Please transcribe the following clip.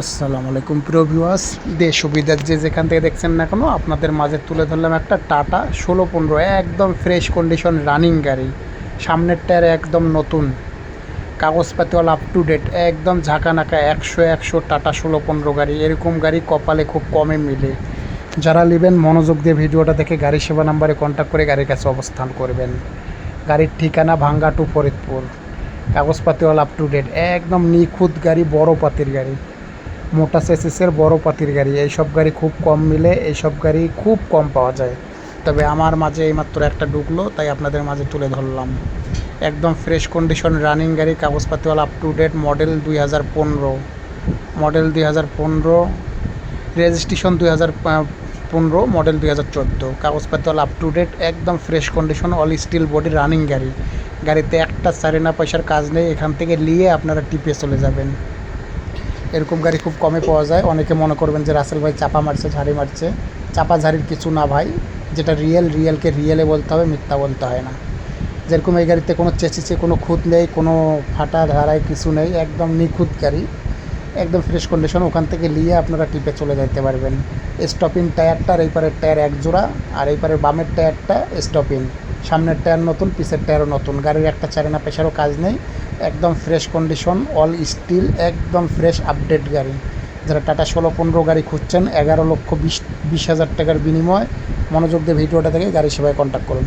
আসসালামু আলাইকুম, প্রিয় ভিউয়ার্স দেশ সুবিধার যে যেখান থেকে দেখছেন না কেন, আপনাদের মাঝে তুলে ধরলাম একটা টাটা ষোলো পনেরো, একদম ফ্রেশ কন্ডিশন রানিং গাড়ি। সামনের টায়ার একদম নতুন। কাগজপাতিওয়ালা আপ টু ডেট একদম ঝাঁকানাকা একশো একশো টাটা ষোলো পনেরো গাড়ি। এরকম গাড়ি কপালে খুব কমে মিলে। যারা নেবেন, মনোযোগ দিয়ে ভিডিওটা দেখে গাড়ি সেবা নাম্বারে কন্ট্যাক্ট করে গাড়ির কাছে অবস্থান করবেন। গাড়ির ঠিকানা ভাঙ্গা টু ফরিদপুর। কাগজপাতিওয়ালা আপ টু ডেট একদম নিখুঁত গাড়ি, বড় পাতির গাড়ি। মোটা সেসিসের বড় পাতির গাড়ি। এইসব গাড়ি খুব কম মিলে, এইসব গাড়ি খুব কম পাওয়া যায়। তবে আমার মাঝে এইমাত্র একটা ঢুকলো, তাই আপনাদের মাঝে তুলে ধরলাম। একদম ফ্রেশ কন্ডিশন রানিং গাড়ি, কাগজপাতিওয়ালা আপ টু ডেট মডেল দুই হাজার পনেরো। মডেল দুই হাজার পনেরো রেজিস্ট্রেশন দুই হাজার পনেরো মডেল দুই হাজার চোদ্দ। কাগজপাতিওয়ালা আপ টু ডেট একদম fresh condition all steel body running গাড়ি। গাড়িতে একটা চারিনা পয়সার কাজ নেই, এখান থেকে নিয়ে আপনারা টিপে চলে যাবেন। এরকম গাড়ি খুব কমে পাওয়া যায়। অনেকে মনে করবেন যে রাসেল ভাই চাপা মারছে, ঝাড়ি মারছে। চাপা ঝাড়ির কিছু না ভাই, যেটা রিয়েল রিয়েলকে রিয়েলে বলতে হবে, মিথ্যা বলতে হয় না। যেরকম এই গাড়িতে কোনো চেঁচিচে কোনো খুঁত নেই, কোনো ফাটা ধারায় কিছু নেই, একদম নিখুঁত গাড়ি। একদম ফ্রেশ কন্ডিশন ওখান থেকে নিয়ে আপনারা টিপে চলে যেতে পারবেন। স্টপিং টায়ারটার এই পারের টায়ার এক জোড়া, আর এই বামের টায়ারটা স্টপিং সামনের টায়ার নতুন, পিছের টায়ারও নতুন। গাড়ির একটা চারেনা পেশারও কাজ নেই। একদম ফ্রেশ কন্ডিশন অল স্টিল একদম ফ্রেশ আপডেট গাড়ি। যারা টাটা ষোলো পনেরো গাড়ি খুঁজছেন, এগারো লক্ষ বিশ বিশ হাজার টাকার বিনিময় মনোযোগ দিয়ে ভিডিওটা থেকে গাড়ি সেবায় কন্ট্যাক্ট করুন।